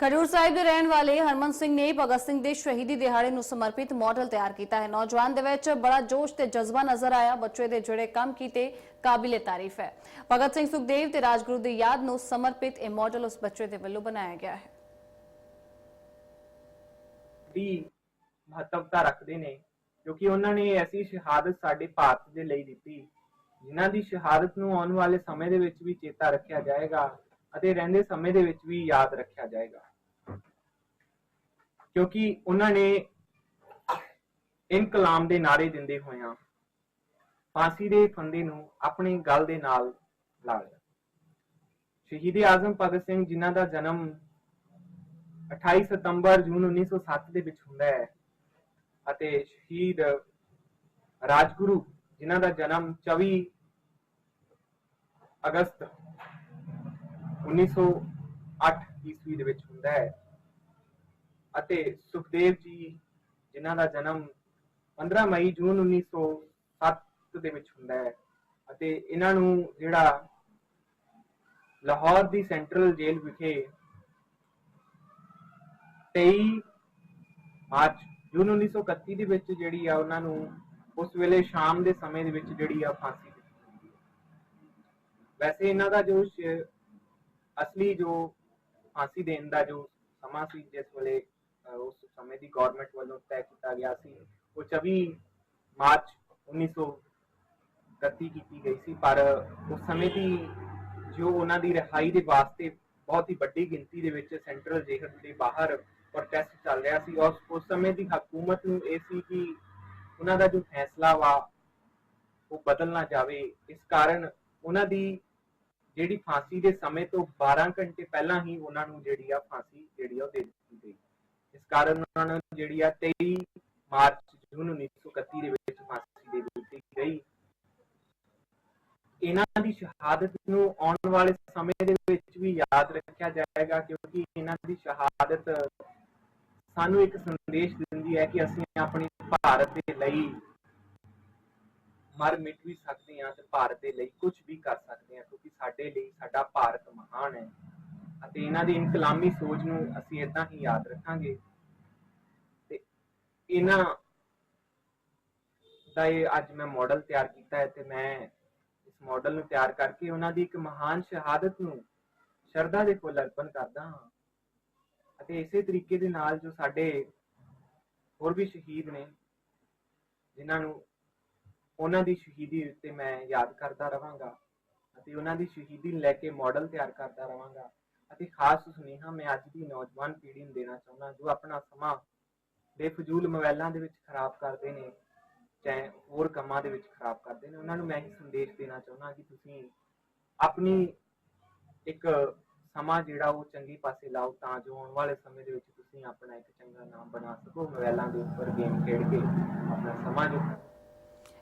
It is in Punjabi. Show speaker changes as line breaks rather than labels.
ਖਡੂਰ ਸਾਹਿਬ ਦੇ ਰਹਿਣ ਵਾਲੇ ਹਰਮਨ ਸਿੰਘ ਨੇ ਭਗਤ ਸਿੰਘ ਦੇ ਸ਼ਹੀਦੀ ਦਿਹਾੜੇ ਨੂੰ ਸਮਰਪਿਤ ਮਾਡਲ ਤਿਆਰ ਕੀਤਾ ਹੈ। ਨੌਜਵਾਨ ਦੇ ਵਿੱਚ ਬੜਾ ਜੋਸ਼ ਤੇ ਜਜ਼ਬਾ ਨਜ਼ਰ ਆਇਆ। ਬੱਚੇ ਦੇ ਜਿਹੜੇ ਕੰਮ ਕੀਤੇ, ਕਾਬਿਲੇ ਤਾਰੀਫ ਹੈ। ਭਗਤ ਸਿੰਘ ਸੁਖਦੇਵ ਤੇ ਰਾਜਗੁਰੂ ਦੀ ਯਾਦ ਨੂੰ ਸਮਰਪਿਤ ਇਹ ਮਾਡਲ ਉਸ ਬੱਚੇ ਦੇ ਵੱਲੋਂ ਬਣਾਇਆ ਗਿਆ ਹੈ।
ਦੀ ਮਹੱਤਵਤਾ ਰੱਖਦੇ ਨੇ, ਕਿਉਂਕਿ ਉਹਨਾਂ ਨੇ ਐਸੀ ਸ਼ਹਾਦਤ ਸਾਡੇ ਭਾਰਤ ਦੇ ਲਈ ਦਿੱਤੀ, ਜਿਨ੍ਹਾਂ ਦੀ ਸ਼ਹਾਦਤ ਨੂੰ ਆਉਣ ਵਾਲੇ ਸਮੇਂ ਦੇ ਵਿੱਚ ਵੀ ਚੇਤਾ ਰੱਖਿਆ ਜਾਏਗਾ ਅਤੇ ਰਹਿੰਦੇ ਸਮੇਂ ਦੇ ਵਿੱਚ ਵੀ ਯਾਦ ਰੱਖਿਆ ਜਾਏਗਾ। ਕਿਉਂਕਿ ਉਹਨਾਂ ਨੇ ਇਨਕਲਾਮ ਦੇ ਨਾਰੇ ਦਿੰਦੇ ਹੋਇਆਂ ਫਾਂਸੀ ਦੇ ਫੰਦੇ ਨੂੰ ਆਪਣੀ ਗਲ ਦੇ ਨਾਲ ਲਾ ਲਿਆ। ਸ਼ਹੀਦ ਆਜ਼ਮ ਭਗਤ ਸਿੰਘ ਜਿਨ੍ਹਾਂ ਦਾ ਜਨਮ 28 ਸਤੰਬਰ ਜੂਨ 1907 ਦੇ ਵਿੱਚ ਹੁੰਦਾ ਹੈ ਅਤੇ ਸ਼ਹੀਦ ਰਾਜਗੁਰੂ ਜਿਨ੍ਹਾਂ ਦਾ ਜਨਮ 24 ਅਗਸਤ 1908 ਈਸਵੀ ਦੇ ਵਿੱਚ ਹੁੰਦਾ ਹੈ। ਅਤੇ ਸੁਖਦੇਵ ਜੀ, ਜਿਨ੍ਹਾਂ ਦਾ ਜਨਮ 15 ਮਈ ਜੂਨ 1907 ਦੇ ਵਿੱਚ ਹੁੰਦਾ ਹੈ ਅਤੇ ਇਹਨਾਂ ਨੂੰ ਜਿਹੜਾ ਲਾਹੌਰ ਦੀ ਸੈਂਟਰਲ ਜੇਲ੍ਹ ਵਿਖੇ 23 ਮਾਰਚ ਜੂਨ 1931 ਦੇ ਵਿੱਚ ਜਿਹੜੀ ਆ ਉਹਨਾਂ ਨੂੰ ਉਸ ਵੇਲੇ ਸ਼ਾਮ ਦੇ ਸਮੇਂ ਦੇ ਵਿੱਚ ਜਿਹੜੀ ਆ ਫਾਂਸੀ ਦਿੱਤੀ ਵੈਸੇ ਇਹਨਾਂ ਦਾ ਜੋ ਅਸਲੀ ਜੋ ਫਾਂਸੀ ਦੇਣ ਦਾ ਜੋ ਸਮਾਂ ਸੀ ਜਿਸ ਵੇਲੇ ਉਸ ਸਮੇਂ ਦੀ ਗਵਰਨਮੈਂਟ ਵੱਲੋਂ ਤੈਅ ਕੀਤਾ ਗਿਆ ਸੀ। ਉਹ 24 ਮਾਰਚ 1931 ਕੀਤੀ ਗਈ ਸੀ, ਪਰ ਉਸ ਸਮੇਂ ਦੀ ਜੋ ਉਹਨਾਂ ਦੀ ਰਿਹਾਈ ਦੇ ਵਾਸਤੇ ਬਹੁਤ ਹੀ ਵੱਡੀ ਗਿਣਤੀ ਦੇ ਵਿੱਚ ਸੈਂਟਰਲ ਜੇਲ੍ਹ ਦੇ ਬਾਹਰ ਪ੍ਰੋਟੈਸਟ ਚੱਲ ਰਿਹਾ ਸੀ ਔਰ ਉਸ ਸਮੇਂ ਦੀ ਹਕੂਮਤ ਨੂੰ ਇਹ ਸੀ ਕਿ ਉਹਨਾਂ ਦਾ ਜੋ ਫੈਸਲਾ ਵਾ, ਉਹ ਬਦਲ ਨਾ ਜਾਵੇ। ਇਸ ਕਾਰਨ ਉਹਨਾਂ ਦੀ ਜਿਹੜੀ ਫਾਂਸੀ ਦੇ ਸਮੇਂ ਤੋਂ 12 ਘੰਟੇ ਪਹਿਲਾਂ ਹੀ ਉਹਨਾਂ ਨੂੰ ਜਿਹੜੀ ਆ ਫਾਂਸੀ ਜਿਹੜੀ ਆ ਉਹ ਦੇ ਇਸ ਕਾਰਨ ਉਹਨਾਂ ਨੂੰ ਜਿਹੜੀ ਆ 23 ਮਾਰਚ, ਜੂਨ 1931 ਦੇ ਵਿੱਚ ਫਾਂਸੀ ਦੇ ਦਿੱਤੀ ਗਈ। ਇਹਨਾਂ ਦੀ ਸ਼ਹਾਦਤ ਨੂੰ ਆਉਣ ਵਾਲੇ ਸਮੇਂ ਦੇ ਵਿੱਚ ਵੀ ਯਾਦ ਰੱਖਿਆ ਜਾਏਗਾ, ਕਿਉਂਕਿ ਇਹਨਾਂ ਦੀ ਸ਼ਹਾਦਤ ਸਾਨੂੰ ਇੱਕ ਸੰਦੇਸ਼ ਦਿੰਦੀ ਹੈ ਕਿ ਅਸੀਂ ਆਪਣੀ ਭਾਰਤ ਦੇ ਲਈ ਮਰ ਮਿਟ ਵੀ ਸਕਦੇ ਹਾਂ ਤੇ ਭਾਰਤ ਦੇ ਲਈ ਕੁਝ ਵੀ ਕਰ ਸਕਦੇ ਹਾਂ ਕਿਉਂਕਿ ਸਾਡੇ ਲਈ ਸਾਡਾ ਭਾਰਤ ਮਹਾਨ ਹੈ ਅਤੇ ਇਹਨਾਂ ਦੀ ਇਨਕਲਾਮੀ ਸੋਚ ਨੂੰ ਅਸੀਂ ਇਦਾਂ ਹੀ ਯਾਦ ਰੱਖਾਂਗੇ। ਤੇ ਇਹਨਾਂ ਦਾ ਇਹ ਅੱਜ ਮੈਂ ਮਾਡਲ ਤਿਆਰ ਕੀਤਾ ਹੈ ਤੇ ਮੈਂ ਇਸ ਮਾਡਲ ਨੂੰ ਤਿਆਰ ਕਰਕੇ ਉਹਨਾਂ ਦੀ ਇੱਕ ਮਹਾਨ ਸ਼ਹਾਦਤ ਨੂੰ ਸ਼ਰਧਾ ਦੇ ਫੁੱਲ ਅਰਪਣ ਕਰਦਾ ਹਾਂ। ਅਤੇ ਇਸੇ ਤਰੀਕੇ ਦੇ ਨਾਲ ਜੋ ਸਾਡੇ ਹੋਰ ਵੀ ਸ਼ਹੀਦ ਨੇ, ਜਿਨ੍ਹਾਂ ਨੂੰ ਉਹਨਾਂ ਦੀ ਸ਼ਹੀਦੀ ਉੱਤੇ ਮੈਂ ਯਾਦ ਕਰਦਾ ਰਵਾਂਗਾ ਅਤੇ ਉਹਨਾਂ ਦੀ ਸ਼ਹੀਦੀ ਨੂੰ ਲੈ ਕੇ ਮਾਡਲ ਤਿਆਰ ਕਰਦਾ ਰਵਾਂਗਾ ਅਤੇ ਖਾਸ ਸੁਨੇਹਾ ਮੈਂ ਅੱਜ ਦੀ ਨੌਜਵਾਨ ਪੀੜ੍ਹੀ ਨੂੰ ਦੇਣਾ ਚਾਹੁੰਦਾ ਜੋ ਆਪਣਾ ਸਮਾਂ ਬੇਫਜ਼ੂਲ ਮੋਬਾਈਲਾਂ ਦੇ ਵਿੱਚ ਖਰਾਬ ਕਰਦੇ ਨੇ, ਚਾਹੇ ਹੋਰ ਕੰਮਾਂ ਦੇ ਵਿੱਚ ਖਰਾਬ ਕਰਦੇ ਨੇ, ਉਹਨਾਂ ਨੂੰ ਮੈਂ ਇਹ ਸੰਦੇਸ਼ ਦੇਣਾ ਚਾਹੁੰਦਾ ਕਿ ਤੁਸੀਂ ਆਪਣੀ ਇੱਕ ਸਮਾਂ ਜਿਹੜਾ ਉਹ ਚੰਗੇ ਪਾਸੇ ਲਾਓ, ਤਾਂ ਜੋ ਆਉਣ ਵਾਲੇ ਸਮੇਂ ਦੇ ਵਿੱਚ ਤੁਸੀਂ ਆਪਣਾ ਇੱਕ ਚੰਗਾ ਨਾਮ ਬਣਾ ਸਕੋ ਮੋਬਾਈਲਾਂ ਦੇ ਉੱਪਰ ਗੇਮ ਖੇਡ ਕੇ ਆਪਣਾ ਸਮਾਂ ਜੋ